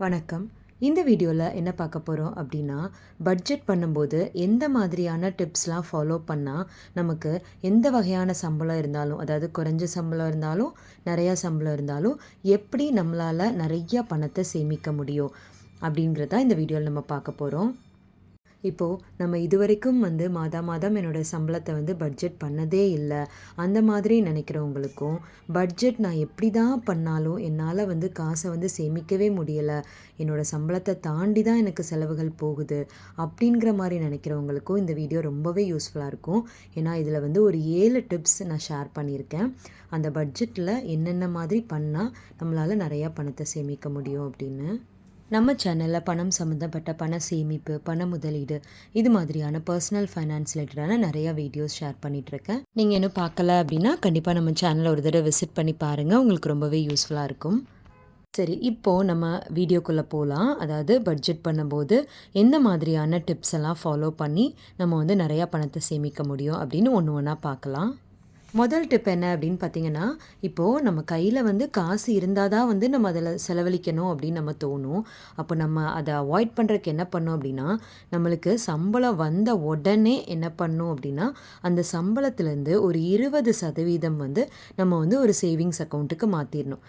வணக்கம். இந்த வீடியோவில் என்ன பார்க்க போகிறோம் அப்படின்னா பட்ஜெட் பண்ணும்போது எந்த மாதிரியான டிப்ஸ்லாம் ஃபாலோ பண்ணால் நமக்கு எந்த வகையான சம்பளம் இருந்தாலும் அதாவது குறைஞ்ச சம்பளம் இருந்தாலும் நிறையா சம்பளம் இருந்தாலும் எப்படி நம்மளால் நிறையா பணத்தை சேமிக்க முடியும் அப்படிங்கிறத இந்த வீடியோவில் நம்ம பார்க்க போகிறோம் இப்போது நம்ம இதுவரைக்கும் வந்து மாதா மாதம் என்னோடய சம்பளத்தை வந்து பட்ஜெட் பண்ணதே இல்லை. அந்த மாதிரி நினைக்கிறவங்களுக்கும் பட்ஜெட் நான் எப்படி தான் பண்ணாலும் என்னால் வந்து காசை வந்து சேமிக்கவே முடியலை. என்னோடய சம்பளத்தை தாண்டி தான் எனக்கு செலவுகள் போகுது அப்படிங்கிற மாதிரி நினைக்கிறவங்களுக்கும் இந்த வீடியோ ரொம்பவே யூஸ்ஃபுல்லாக இருக்கும். ஏன்னா இதில் வந்து ஒரு ஏழு டிப்ஸ் நான் ஷேர் பண்ணியிருக்கேன். அந்த பட்ஜெட்டில் என்னென்ன மாதிரி பண்ணால் நம்மளால் நிறையா பணத்தை சேமிக்க முடியும் அப்படின்னு. நம்ம சேனலில் பணம் சம்மந்தப்பட்ட பண சேமிப்பு பண முதலீடு இது மாதிரியான பர்சனல் ஃபைனான்ஸ் ரிலேட்டடான நிறையா வீடியோஸ் ஷேர் பண்ணிகிட்ருக்கேன் நீங்கள் இன்னும் பார்க்கல அப்படின்னா கண்டிப்பாக நம்ம சேனலை ஒரு தடவை விசிட் பண்ணி பாருங்கள் உங்களுக்கு ரொம்பவே யூஸ்ஃபுல்லாக இருக்கும். சரி இப்போது நம்ம வீடியோக்குள்ளே போகலாம் அதாவது பட்ஜெட் பண்ணும்போது எந்த மாதிரியான டிப்ஸ் எல்லாம் ஃபாலோ பண்ணி நம்ம வந்து நிறையா பணத்தை சேமிக்க முடியும் அப்படின்னு ஒன்று ஒன்றா பார்க்கலாம். முதல் டிப் என்ன அப்படின்னு பார்த்தீங்கன்னா இப்போது நம்ம கையில் வந்து காசு இருந்தால் தான் வந்து நம்ம அதில் செலவழிக்கணும் அப்படின்னு நம்ம தோணும். அப்போ நம்ம அதை அவாய்ட் பண்ணுறதுக்கு என்ன பண்ணோம் அப்படின்னா நம்மளுக்கு சம்பளம் வந்த உடனே என்ன பண்ணோம் அப்படின்னா அந்த சம்பளத்துலேருந்து ஒரு இருபது சதவீதம் வந்து நம்ம வந்து ஒரு சேவிங்ஸ் அக்கௌண்ட்டுக்கு மாற்றிடணும்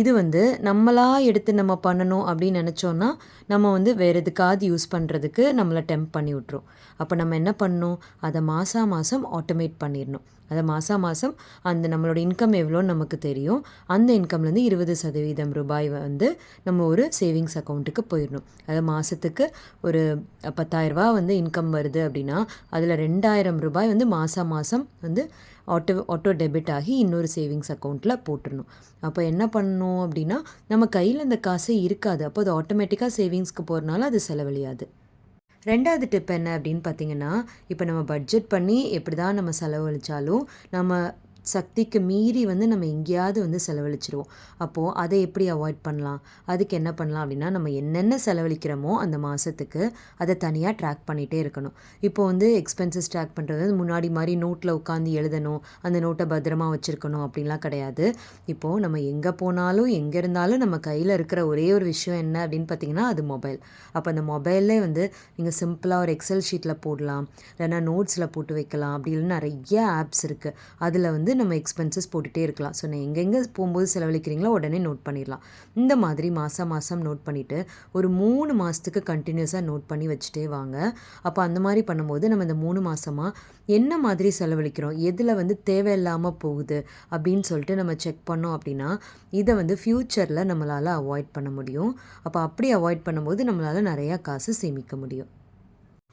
இது வந்து நம்மளாக எடுத்து நம்ம பண்ணணும் அப்படின்னு நினச்சோன்னா நம்ம வந்து வேறு எதுக்காவது யூஸ் பண்ணுறதுக்கு நம்மளை டெம்ப் பண்ணி விட்ரும் அப்போ நம்ம என்ன பண்ணணும்? அதை மாதம் மாதம் ஆட்டோமேட் பண்ணிடணும். அதை மாதம் மாதம் அந்த நம்மளோட இன்கம் எவ்வளோன்னு நமக்கு தெரியும். அந்த இன்கம்லேருந்து இருபது சதவீதம் ரூபாய் வந்து நம்ம ஒரு சேவிங்ஸ் அக்கௌண்ட்டுக்கு போயிடணும். அது மாதத்துக்கு ஒரு பத்தாயிரரூபா வந்து இன்கம் வருது அப்படின்னா அதில் ரெண்டாயிரம் ரூபாய் வந்து மாதம் மாதம் வந்து ஆட்டோ ஆட்டோ டெபிட் ஆகி இன்னொரு சேவிங்ஸ் அக்கௌண்ட்டில் போட்டுடணும் அப்போ என்ன பண்ணணும் அப்படின்னா நம்ம கையில் அந்த காசே இருக்காது. அப்போ அது ஆட்டோமேட்டிக்காக சேவிங்ஸ்க்கு போகிறனால அது செலவழியாது. ரெண்டாவது டிப் என்ன அப்படின்னு பார்த்தீங்கன்னா இப்போ நம்ம பட்ஜெட் பண்ணி எப்படி தான் நம்ம செலவழித்தாலும் நம்ம சக்திக்கு மீறி வந்து நம்ம எங்கேயாவது வந்து செலவழிச்சிருவோம். அப்போது அதை எப்படி அவாய்ட் பண்ணலாம்? அதுக்கு என்ன பண்ணலாம் அப்படின்னா நம்ம என்னென்ன செலவழிக்கிறோமோ அந்த மாதத்துக்கு அதை தனியாக ட்ராக் பண்ணிகிட்டே இருக்கணும். இப்போ வந்து எக்ஸ்பென்சஸ் ட்ராக் பண்ணுறது முன்னாடி மாதிரி நோட்டில் உட்காந்து எழுதணும் அந்த நோட்டை பத்திரமா வச்சுருக்கணும் அப்படின்லாம் கிடையாது. இப்போது நம்ம எங்கே போனாலும் எங்கே இருந்தாலும் நம்ம கையில் இருக்கிற ஒரே ஒரு விஷயம் என்ன அப்படின்னு பார்த்தீங்கன்னா அது மொபைல் அப்போ அந்த மொபைல்லே வந்து நீங்கள் சிம்பிளாக ஒரு எக்ஸல் ஷீட்டில் போடலாம் இல்லைன்னா நோட்ஸில் போட்டு வைக்கலாம் அப்படி இல்லைன்னா நிறைய ஆப்ஸ் இருக்குது அதில் வந்து நம்ம எக்ஸ்பென்சஸ் போட்டுகிட்டே இருக்கலாம். ஸோ நீங்கள் எங்கெங்கே போகும்போது செலவழிக்கிறீங்களோ உடனே நோட் பண்ணிடலாம். இந்த மாதிரி மாதம் மாதம் நோட் பண்ணிவிட்டு ஒரு மூணு மாதத்துக்கு கண்டினியூஸாக நோட் பண்ணி வச்சுட்டே வாங்க. அப்போ அந்த மாதிரி பண்ணும்போது நம்ம இந்த மூணு மாதமாக என்ன மாதிரி செலவழிக்கிறோம்? எதில் வந்து தேவையில்லாமல் போகுது? அப்படின்னு சொல்லிட்டு நம்ம செக் பண்ணோம் அப்படின்னா இதை வந்து ஃப்யூச்சரில் நம்மளால் அவாய்ட் பண்ண முடியும். அப்போ அப்படி அவாய்ட் பண்ணும்போது நம்மளால் நிறையா காசு சேமிக்க முடியும்.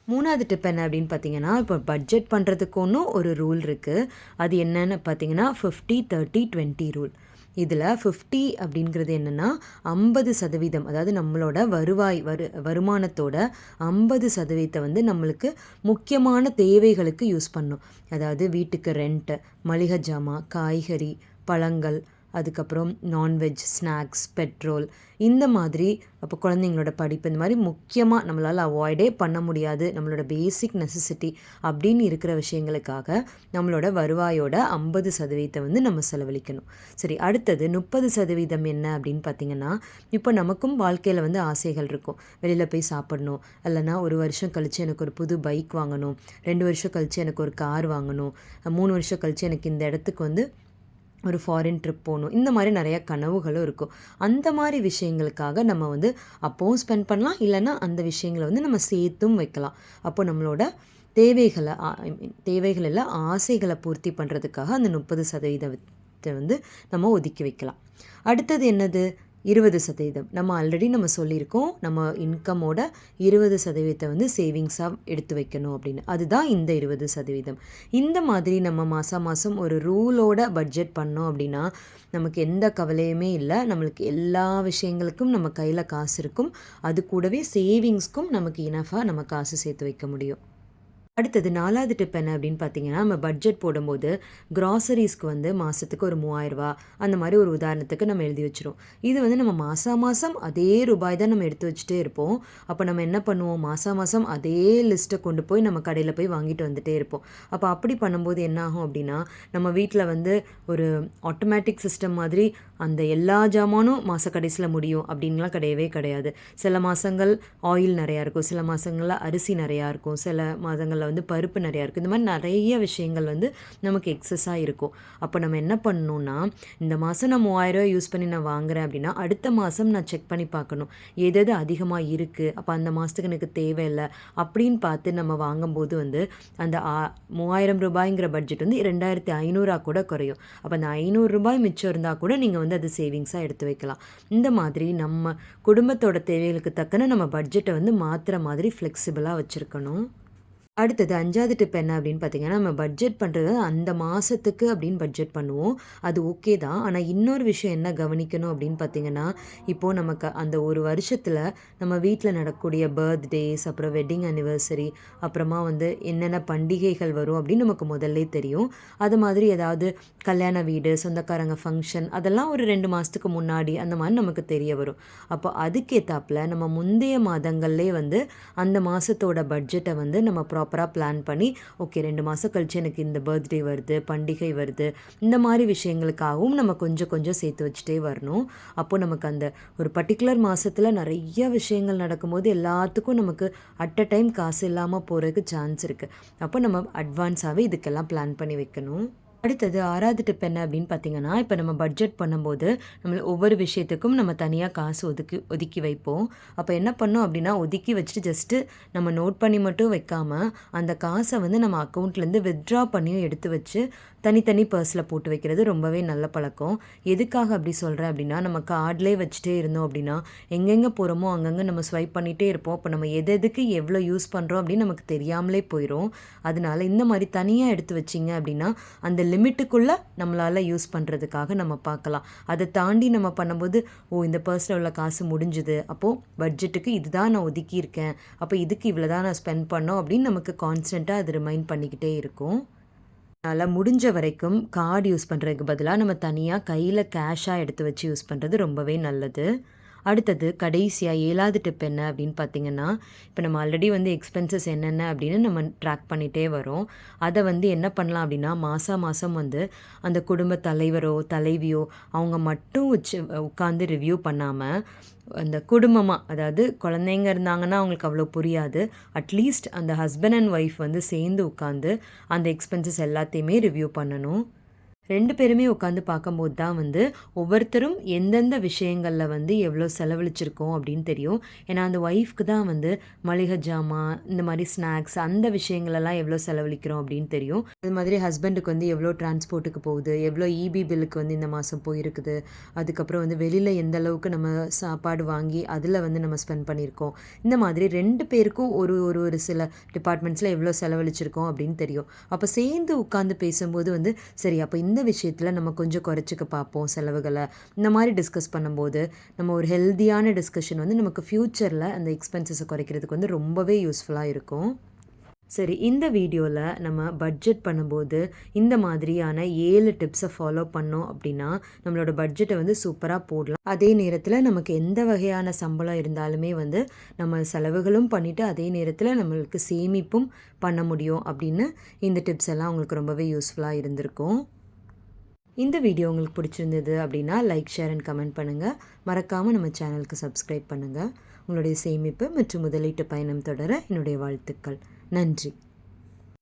மூணாவது டிப் என்ன அப்படின்னு பார்த்தீங்கன்னா இப்போ பட்ஜெட் பண்ணுறதுக்கு ஒன்றும் ஒரு ரூல் இருக்குது அது என்னென்னு பார்த்தீங்கன்னா ஃபிஃப்டி தேர்ட்டி டுவெண்ட்டி ரூல் இதில் ஃபிஃப்டி அப்படிங்கிறது என்னென்னா ஐம்பது சதவீதம் அதாவது நம்மளோட வருவாய் வரு வருமானத்தோட ஐம்பது சதவீதத்தை வந்து நம்மளுக்கு முக்கியமான தேவைகளுக்கு யூஸ் பண்ணும். அதாவது வீட்டுக்கு ரெண்ட்டு மளிகை ஜாமான் காய்கறி பழங்கள் அதுக்கப்புறம் நான்வெஜ் ஸ்நாக்ஸ் பெட்ரோல் இந்த மாதிரி அப்போ குழந்தைங்களோட படிப்பு இந்த மாதிரி முக்கியமாக நம்மளால் அவாய்டே பண்ண முடியாது. நம்மளோட பேசிக் நெசசிட்டி அப்படின்னு இருக்கிற விஷயங்களுக்காக நம்மளோட வருவாயோட ஐம்பது சதவீதத்தை வந்து நம்ம செலவழிக்கணும். சரி அடுத்தது முப்பது சதவீதம் என்ன அப்படின்னு பார்த்தீங்கன்னா இப்போ நமக்கும் வாழ்க்கையில் வந்து ஆசைகள் இருக்கும். வெளியில் போய் சாப்பிடணும். இல்லைனா ஒரு வருஷம் கழித்து எனக்கு ஒரு புது பைக் வாங்கணும். ரெண்டு வருஷம் கழித்து எனக்கு ஒரு கார் வாங்கணும். மூணு வருஷம் கழித்து எனக்கு இந்த இடத்துக்கு வந்து ஒரு ஃபாரின் ட்ரிப் போகணும். இந்த மாதிரி நிறையா கனவுகளும் இருக்கும். அந்த மாதிரி விஷயங்களுக்காக நம்ம வந்து அப்போவும் ஸ்பெண்ட் பண்ணலாம். இல்லைன்னா அந்த விஷயங்களை வந்து நம்ம சேர்த்தும் வைக்கலாம். அப்போ நம்மளோட தேவைகளை தேவைகள் இல்லை ஆசைகளை பூர்த்தி பண்ணுறதுக்காக அந்த முப்பது சதவீதத்தை வந்து நம்ம ஒதுக்கி வைக்கலாம். அடுத்தது என்னது? இருபது சதவீதம். நம்ம ஆல்ரெடி நம்ம சொல்லியிருக்கோம் நம்ம இன்கமோட இருபது சதவீதத்தை வந்து சேவிங்ஸாக எடுத்து வைக்கணும் அப்படின்னு. அதுதான் இந்த இருபது சதவீதம். இந்த மாதிரி நம்ம மாதம் மாதம் ஒரு ரூலோட பட்ஜெட் பண்ணோம் அப்படின்னா நமக்கு எந்த கவலையுமே இல்லை. நம்மளுக்கு எல்லா விஷயங்களுக்கும் நம்ம கையில் காசு இருக்கும். அது கூடவே சேவிங்ஸ்க்கும் நமக்கு இனஃபாக நம்ம காசு சேர்த்து வைக்க முடியும். அடுத்தது நாலாவது டிப் என்ன அப்படின்னு பார்த்தீங்கன்னா நம்ம பட்ஜெட் போடும்போது கிராசரிஸ்க்கு வந்து மாதத்துக்கு ஒரு மூவாயிரரூபா அந்த மாதிரி ஒரு உதாரணத்துக்கு நம்ம எழுதி வச்சிரும் இது வந்து நம்ம மாதம் மாதம் அதே ரூபாய் தான் நம்ம எடுத்து வச்சுட்டே இருப்போம். அப்போ நம்ம என்ன பண்ணுவோம்? மாதம் மாதம் அதே லிஸ்ட்டை கொண்டு போய் நம்ம கடையில் போய் வாங்கிட்டு வந்துட்டே இருப்போம். அப்போ அப்படி பண்ணும்போது என்ன ஆகும் அப்படின்னா நம்ம வீட்டில் வந்து ஒரு ஆட்டோமேட்டிக் சிஸ்டம் மாதிரி அந்த எல்லா ஜாமானும் மாத கடைசியில் முடியும் அப்படின்லாம் கிடையவே கிடையாது. சில மாதங்கள் ஆயில் நிறையா இருக்கும் சில மாதங்களில் அரிசி நிறையா இருக்கும் சில மாதங்கள் மாதங்களில் வந்து பருப்பு நிறையா இருக்குது இந்த மாதிரி நிறைய விஷயங்கள் வந்து நமக்கு எக்ஸஸாக இருக்கும். அப்போ நம்ம என்ன பண்ணணும்னா இந்த மாதம் நான் மூவாயிரரூவா யூஸ் பண்ணி நான் வாங்குறேன் அப்படின்னா அடுத்த மாதம் நான் செக் பண்ணி பார்க்கணும். எது எது அதிகமாக இருக்குது அப்போ அந்த மாதத்துக்கு எனக்கு தேவையில்லை அப்படின்னு பார்த்து நம்ம வாங்கும்போது வந்து அந்த மூவாயிரம் ரூபாய்ங்கிற பட்ஜெட் வந்து ரெண்டாயிரத்தி ஐநூறுரூவா கூட குறையும். அப்போ அந்த ஐநூறு ரூபாய் மிச்சம் இருந்தால் கூட நீங்கள் வந்து அது சேவிங்ஸாக எடுத்து வைக்கலாம். இந்த மாதிரி நம்ம குடும்பத்தோட தேவைகளுக்கு தக்கன நம்ம பட்ஜெட்டை வந்து மாற்றுற மாதிரி ஃப்ளெக்சிபிளாக வச்சுருக்கணும். அடுத்தது அஞ்சாவது டிப் என்ன அப்படின்னு பார்த்தீங்கன்னா நம்ம பட்ஜெட் பண்ணுறது அந்த மாதத்துக்கு அப்படின்னு பட்ஜெட் பண்ணுவோம். அது ஓகே தான். ஆனால் இன்னொரு விஷயம் என்ன கவனிக்கணும் அப்படின்னு பார்த்தீங்கன்னா இப்போது நமக்கு அந்த ஒரு வருஷத்தில் நம்ம வீட்டில் நடக்கக்கூடிய பர்த்டேஸ் அப்புறம் வெட்டிங் அனிவர்சரி அப்புறமா வந்து என்னென்ன பண்டிகைகள் வரும் அப்படின்னு நமக்கு முதல்ல தெரியும். அது மாதிரி ஏதாவது கல்யாண வீடு சொந்தக்காரங்க ஃபங்க்ஷன் அதெல்லாம் ஒரு ரெண்டு மாதத்துக்கு முன்னாடி அந்த மாதிரி நமக்கு தெரிய வரும். அப்போ அதுக்கேற்றாப்புல நம்ம முந்தைய மாதங்கள்லேயே வந்து அந்த மாதத்தோட பட்ஜெட்டை வந்து நம்ம ப்ராப்பராக பிளான் பண்ணி ஓகே ரெண்டு மாதம் கழித்து எனக்கு இந்த பர்த்டே வருது பண்டிகை வருது இந்த மாதிரி விஷயங்களுக்காகவும் நம்ம கொஞ்சம் கொஞ்சம் சேர்த்து வச்சுட்டே வரணும். அப்போது நமக்கு அந்த ஒரு பர்டிகுலர் மாதத்தில் நிறைய விஷயங்கள் நடக்கும்போது எல்லாத்துக்கும் நமக்கு அட் அ டைம் காசு இல்லாமல் போகிறதுக்கு சான்ஸ் இருக்குது அப்போ நம்ம அட்வான்ஸாகவே இதுக்கெல்லாம் பிளான் பண்ணி வைக்கணும். அடுத்தது ஆறாவது டிப் என்ன அப்படின்னு பார்த்தீங்கன்னா இப்போ நம்ம பட்ஜெட் பண்ணும்போது நம்ம ஒவ்வொரு விஷயத்துக்கும் நம்ம தனியாக காசு ஒதுக்கி ஒதுக்கி வைப்போம். அப்போ என்ன பண்ணோம் அப்படின்னா ஒதுக்கி வச்சுட்டு ஜஸ்ட்டு நம்ம நோட் பண்ணி மட்டும் வைக்காமல் அந்த காசை வந்து நம்ம அக்கௌண்ட்லேருந்து வித்ட்ரா பண்ணியும் எடுத்து வச்சு தனித்தனி பர்ஸில் போட்டு வைக்கிறது ரொம்பவே நல்ல பழக்கம். எதுக்காக அப்படி சொல்கிறேன் அப்படின்னா நம்ம கார்ட்லேயே வச்சுட்டே இருந்தோம் அப்படின்னா எங்கெங்கே போகிறோமோ அங்கங்கே நம்ம ஸ்வைப் பண்ணிகிட்டே இருப்போம். அப்போ நம்ம எது எதுக்கு எவ்வளோ யூஸ் பண்ணுறோம் அப்படின்னு நமக்கு தெரியாமலே போயிடும் அதனால இந்த மாதிரி தனியாக எடுத்து வச்சிங்க அப்படின்னா அந்த லிமிட்டுக்குள்ளே நம்மளால் யூஸ் பண்ணுறதுக்காக நம்ம பார்க்கலாம். அதை தாண்டி நம்ம பண்ணும்போது ஓ இந்த பர்ஸில் உள்ள காசு முடிஞ்சுது. அப்போது பட்ஜெட்டுக்கு இதுதான் நான் ஒதுக்கியிருக்கேன். அப்போ இதுக்கு இவ்வளோ தான் நான் ஸ்பெண்ட் பண்ணோம். அப்படின்னு நமக்கு கான்ஸ்டண்ட்டாக அது ரிமைண்ட் பண்ணிக்கிட்டே இருக்கும். அதனால் முடிஞ்ச வரைக்கும் கார்டு யூஸ் பண்ணுறதுக்கு பதிலாக நம்ம தனியாக கையில் கேஷாக எடுத்து வச்சு யூஸ் பண்ணுறது ரொம்பவே நல்லது. அடுத்தது கடைசியாக ஏழாவது டிப் என்ன அப்படின்னு பார்த்தீங்கன்னா இப்போ நம்ம ஆல்ரெடி வந்து எக்ஸ்பென்சஸ் என்னென்ன அப்படின்னு நம்ம ட்ராக் பண்ணிகிட்டே வரோம். அதை வந்து என்ன பண்ணலாம் அப்படின்னா மாதம் மாதம் வந்து அந்த குடும்ப தலைவரோ தலைவியோ அவங்க மட்டும் வச்சு உட்காந்து ரிவ்யூ பண்ணாமல் அந்த குடும்பமாக அதாவது குழந்தைங்க இருந்தாங்கன்னா அவங்களுக்கு அவ்வளோ புரியாது. அட்லீஸ்ட் அந்த ஹஸ்பண்ட் அண்ட் ஒய்ஃப் வந்து சேர்ந்து உட்காந்து அந்த எக்ஸ்பென்சஸ் எல்லாத்தையுமே ரிவ்யூ பண்ணணும். ரெண்டு பேருமே உட்காந்து பார்க்கும்போது தான் வந்து ஒவ்வொருத்தரும் எந்தெந்த விஷயங்களில் வந்து எவ்வளோ செலவழிச்சிருக்கோம் அப்படின்னு தெரியும். ஏன்னா அந்த ஒய்ஃப்க்கு தான் வந்து மளிகை ஜாமான் இந்த மாதிரி ஸ்நாக்ஸ் அந்த விஷயங்களெல்லாம் எவ்வளோ செலவழிக்கிறோம் அப்படின்னு தெரியும். அது மாதிரி ஹஸ்பண்டுக்கு வந்து எவ்வளோ டிரான்ஸ்போர்ட்டுக்கு போகுது எவ்வளோ இபி பில்லுக்கு வந்து இந்த மாதம் போயிருக்குது அதுக்கப்புறம் வந்து வெளியில் எந்த அளவுக்கு நம்ம சாப்பாடு வாங்கி அதில் வந்து நம்ம ஸ்பெண்ட் பண்ணியிருக்கோம். இந்த மாதிரி ரெண்டு பேருக்கும் ஒரு ஒரு ஒரு சில டிபார்ட்மெண்ட்ஸில் எவ்வளோ செலவழிச்சிருக்கோம் அப்படின்னு தெரியும். அப்போ சேர்ந்து உட்காந்து பேசும்போது வந்து சரி அப்போ இந்த விஷயத்தில் நம்ம கொஞ்சம் குறைச்சிக்க பார்ப்போம் செலவுகளை. இந்த மாதிரி டிஸ்கஸ் பண்ணும்போது நம்ம ஒரு ஹெல்த்தியான டிஸ்கஷன் வந்து நமக்கு ஃப்யூச்சரில் அந்த எக்ஸ்பென்சஸை குறைக்கிறதுக்கு வந்து ரொம்பவே யூஸ்ஃபுல்லாக இருக்கும். சரி இந்த வீடியோவில் நம்ம பட்ஜெட் பண்ணும்போது இந்த மாதிரியான ஏழு டிப்ஸை ஃபாலோ பண்ணோம் அப்படின்னா நம்மளோட பட்ஜெட்டை வந்து சூப்பராக போடலாம். அதே நேரத்தில் நமக்கு எந்த வகையான சம்பளம் இருந்தாலுமே வந்து நம்ம செலவுகளும் பண்ணிவிட்டு அதே நேரத்தில் நம்மளுக்கு சேமிப்பும் பண்ண முடியும் அப்படின்னு இந்த டிப்ஸ் எல்லாம் உங்களுக்கு ரொம்பவே யூஸ்ஃபுல்லாக இருந்திருக்கும். இந்த வீடியோ உங்களுக்கு பிடிச்சிருந்தது அப்படின்னா லைக் ஷேர் அண்ட் கமெண்ட் பண்ணுங்கள் மறக்காமல் நம்ம சேனலுக்கு சப்ஸ்கிரைப் பண்ணுங்கள் உங்களுடைய சேமிப்பு மற்றும் முதலீட்டு பயணம் தொடர என்னுடைய வாழ்த்துக்கள். நன்றி.